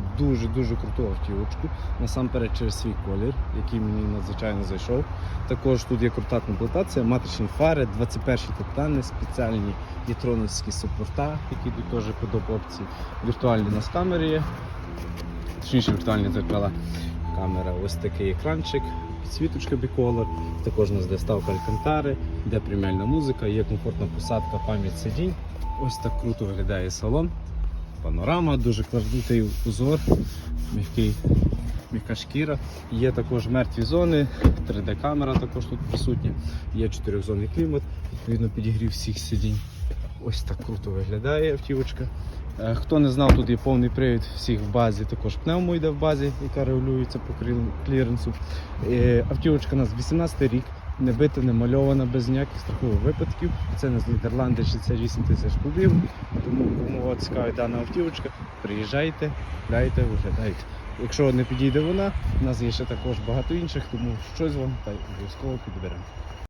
купити дуже-дуже круту автівочку. Насамперед через свій колір, який мені надзвичайно зайшов. Також тут є крута комплектація, матричні фари, 21 титани, спеціальні єтроновські супорта, які йдуть теж під опції. Віртуальні у нас камери є, точніше віртуальні дзеркала. Камера, ось такий екранчик, підсвіточка біколор. Також у нас де ставка алькантари, де преміальна музика, є комфортна посадка, пам'ять сидінь. Ось так круто виглядає салон. Панорама, дуже кладутий узор, м'який, м'яка шкіра. Є також мертві зони, 3D-камера також тут присутня, є 4-зонний клімат, відповідно підігрів всіх сидінь. Ось так круто виглядає автівочка. Е, Хто не знав, тут є повний привід всіх в базі, також пневмо йде в базі, яка регулюється по кліренсу. Е, Автівочка у нас 18 рік, не бита, не мальована, без ніяких страхових випадків. Це не з Нідерланди 68 тисяч кубів. Тому кому от цікавить дана автівочка, приїжджайте, дайте, виглядайте. Якщо не підійде вона, у нас є ще також багато інших, тому щось вам та обов'язково підберемо.